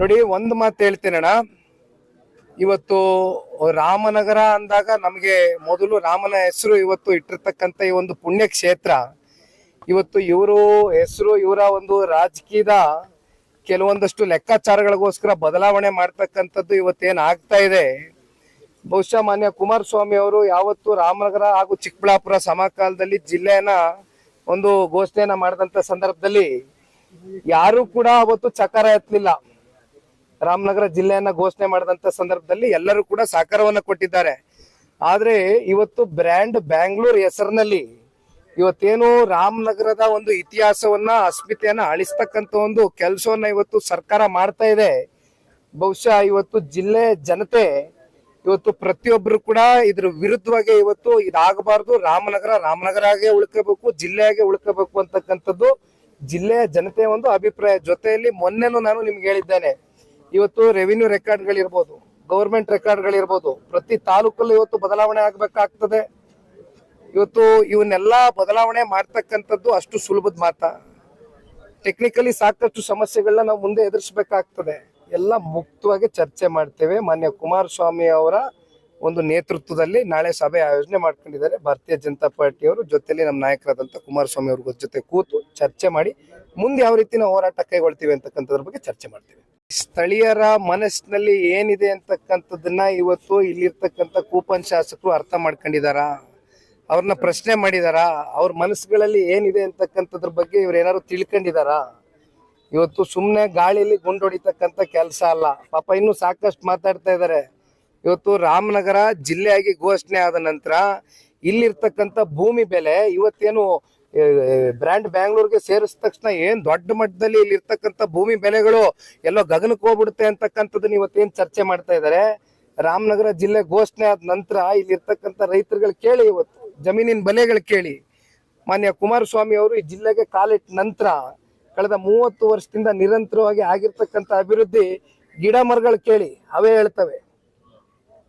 ನೋಡಿ, ಒಂದು ಮಾತು ಹೇಳ್ತೀನಣ್ಣ. ಇವತ್ತು ರಾಮನಗರ ಅಂದಾಗ ನಮಗೆ ಮೊದಲು ರಾಮನ ಹೆಸರು ಇವತ್ತು ಇಟ್ಟಿರ್ತಕ್ಕಂಥ ಈ ಒಂದು ಪುಣ್ಯ ಕ್ಷೇತ್ರ ಇವತ್ತು ಇವರು ಹೆಸರು, ಇವರ ಒಂದು ರಾಜಕೀಯದ ಕೆಲವೊಂದಷ್ಟು ಲೆಕ್ಕಾಚಾರಗಳಿಗೋಸ್ಕರ ಬದಲಾವಣೆ ಮಾಡ್ತಕ್ಕಂಥದ್ದು ಇವತ್ತೇನ್ ಆಗ್ತಾ ಇದೆ. ಬಹುಶಃ ಮಾನ್ಯ ಕುಮಾರಸ್ವಾಮಿ ಅವರು ಯಾವತ್ತು ರಾಮನಗರ ಹಾಗೂ ಚಿಕ್ಕಬಳ್ಳಾಪುರ ಸಮಕಾಲದಲ್ಲಿ ಜಿಲ್ಲೆಯನ್ನ ಒಂದು ಘೋಷಣೆಯನ್ನ ಮಾಡಿದಂತ ಸಂದರ್ಭದಲ್ಲಿ ಯಾರು ಕೂಡ ಅವತ್ತು ಚಕಾರ ಎತ್ತಲಿಲ್ಲ. ರಾಮನಗರ ಜಿಲ್ಲೆಯನ್ನ ಘೋಷಣೆ ಮಾಡಿದಂತ ಸಂದರ್ಭದಲ್ಲಿ ಎಲ್ಲರೂ ಕೂಡ ಸಹಕಾರವನ್ನ ಕೊಟ್ಟಿದ್ದಾರೆ. ಆದ್ರೆ ಇವತ್ತು ಬ್ರ್ಯಾಂಡ್ ಬ್ಯಾಂಗ್ಳೂರ್ ಹೆಸರಿನಲ್ಲಿ ಇವತ್ತೇನು ರಾಮನಗರದ ಒಂದು ಇತಿಹಾಸವನ್ನ, ಅಸ್ಮಿತೆಯನ್ನ ಅಳಿಸ್ತಕ್ಕಂತ ಒಂದು ಕೆಲಸವನ್ನ ಇವತ್ತು ಸರ್ಕಾರ ಮಾಡ್ತಾ ಇದೆ. ಬಹುಶಃ ಇವತ್ತು ಜಿಲ್ಲೆ ಜನತೆ ಇವತ್ತು ಪ್ರತಿಯೊಬ್ಬರು ಕೂಡ ಇದ್ರ ವಿರುದ್ಧವಾಗಿ ಇವತ್ತು ಇದಾಗಬಾರ್ದು. ರಾಮನಗರ ರಾಮನಗರ ಆಗೇ ಉಳ್ಕೋಬೇಕು ಜಿಲ್ಲೆಯಾಗೆ ಉಳ್ಕೋಬೇಕು ಅಂತಕ್ಕಂಥದ್ದು ಜಿಲ್ಲೆಯ ಜನತೆಯ ಒಂದು ಅಭಿಪ್ರಾಯ. ಜೊತೆಯಲ್ಲಿ ಮೊನ್ನೆನೂ ನಾನು ನಿಮ್ಗೆ ಹೇಳಿದ್ದೇನೆ ಇವತ್ತು ರೆವಿನ್ಯೂ ರೆಕಾರ್ಡ್ಗಳಿರ್ಬೋದು ಗೌರ್ಮೆಂಟ್ ರೆಕಾರ್ಡ್ಗಳಿರ್ಬೋದು ಪ್ರತಿ ತಾಲೂಕಲ್ಲೂ ಇವತ್ತು ಬದಲಾವಣೆ ಆಗಬೇಕಾಗ್ತದೆ. ಇವತ್ತು ಇವನ್ನೆಲ್ಲ ಬದಲಾವಣೆ ಮಾಡ್ತಕ್ಕಂಥದ್ದು ಅಷ್ಟು ಸುಲಭದ ಮಾತ. ಟೆಕ್ನಿಕಲಿ ಸಾಕಷ್ಟು ಸಮಸ್ಯೆಗಳನ್ನ ನಾವು ಮುಂದೆ ಎದುರಿಸಬೇಕಾಗ್ತದೆ. ಎಲ್ಲ ಮುಕ್ತವಾಗಿ ಚರ್ಚೆ ಮಾಡ್ತೇವೆ. ಮಾನ್ಯ ಕುಮಾರಸ್ವಾಮಿ ಅವರ ಒಂದು ನೇತೃತ್ವದಲ್ಲಿ ನಾಳೆ ಸಭೆ ಆಯೋಜನೆ ಮಾಡ್ಕೊಂಡಿದ್ದಾರೆ. ಭಾರತೀಯ ಜನತಾ ಪಾರ್ಟಿಯವರು ಜೊತೆಯಲ್ಲಿ ನಮ್ಮ ನಾಯಕರಾದಂಥ ಕುಮಾರಸ್ವಾಮಿ ಅವ್ರ ಜೊತೆ ಕೂತು ಚರ್ಚೆ ಮಾಡಿ ಮುಂದೆ ಯಾವ ರೀತಿ ನಾವು ಹೋರಾಟ ಕೈಗೊಳ್ತೀವಿ ಅಂತಕ್ಕಂಥದ್ರ ಬಗ್ಗೆ ಚರ್ಚೆ ಮಾಡ್ತೀವಿ. ಸ್ಥಳೀಯರ ಮನಸ್ಸಿನಲ್ಲಿ ಏನಿದೆ ಅಂತಕ್ಕಂಥದ್ದನ್ನ ಇವತ್ತು ಇಲ್ಲಿರ್ತಕ್ಕಂಥ ಕೂಪನ್ ಶಾಸಕರು ಅರ್ಥ ಮಾಡ್ಕೊಂಡಿದಾರಾ? ಅವ್ರನ್ನ ಪ್ರಶ್ನೆ ಮಾಡಿದಾರಾ? ಅವ್ರ ಮನಸ್ಸುಗಳಲ್ಲಿ ಏನಿದೆ ಅಂತಕ್ಕಂಥದ್ರ ಬಗ್ಗೆ ಇವ್ರು ಏನಾದ್ರು ತಿಳ್ಕೊಂಡಿದಾರಾ? ಇವತ್ತು ಸುಮ್ಮನೆ ಗಾಳಿಯಲ್ಲಿ ಗುಂಡೊಡಿತಕ್ಕಂತ ಕೆಲಸ ಅಲ್ಲ. ಪಾಪ ಇನ್ನು ಸಾಕಷ್ಟು ಮಾತಾಡ್ತಾ ಇದ್ದಾರೆ ಇವತ್ತು ರಾಮನಗರ ಜಿಲ್ಲೆಯಾಗಿ ಘೋಷಣೆ ಆದ ನಂತರ ಇಲ್ಲಿರ್ತಕ್ಕಂಥ ಭೂಮಿ ಬೆಲೆ ಇವತ್ತೇನು ಬ್ರ್ಯಾಂಡ್ ಬ್ಯಾಂಗ್ಳೂರ್ಗೆ ಸೇರಿಸಿದ ತಕ್ಷಣ ಏನ್ ದೊಡ್ಡ ಮಟ್ಟದಲ್ಲಿ ಇಲ್ಲಿ ಇರ್ತಕ್ಕಂಥ ಭೂಮಿ ಬೆಲೆಗಳು ಎಲ್ಲೋ ಗಗನಕ್ಕೆ ಹೋಗ್ಬಿಡುತ್ತೆ ಅಂತಕ್ಕಂಥದ್ದನ್ನ ಇವತ್ತೇನ್ ಚರ್ಚೆ ಮಾಡ್ತಾ ಇದ್ದಾರೆ ರಾಮನಗರ ಜಿಲ್ಲೆ ಘೋಷಣೆ ಆದ ನಂತರ ಇಲ್ಲಿರ್ತಕ್ಕಂಥ ರೈತರುಗಳು ಕೇಳಿ ಇವತ್ತು, ಜಮೀನಿನ ಬೆಲೆಗಳು ಕೇಳಿ. ಮಾನ್ಯ ಕುಮಾರಸ್ವಾಮಿ ಅವರು ಈ ಜಿಲ್ಲೆಗೆ ಕಾಲಿಟ್ಟ ನಂತರ ಕಳೆದ ಮೂವತ್ತು ವರ್ಷದಿಂದ ನಿರಂತರವಾಗಿ ಆಗಿರ್ತಕ್ಕಂಥ ಅಭಿವೃದ್ಧಿ ಗಿಡ ಮರಗಳು ಕೇಳಿ, ಅವೇ ಹೇಳ್ತವೆ.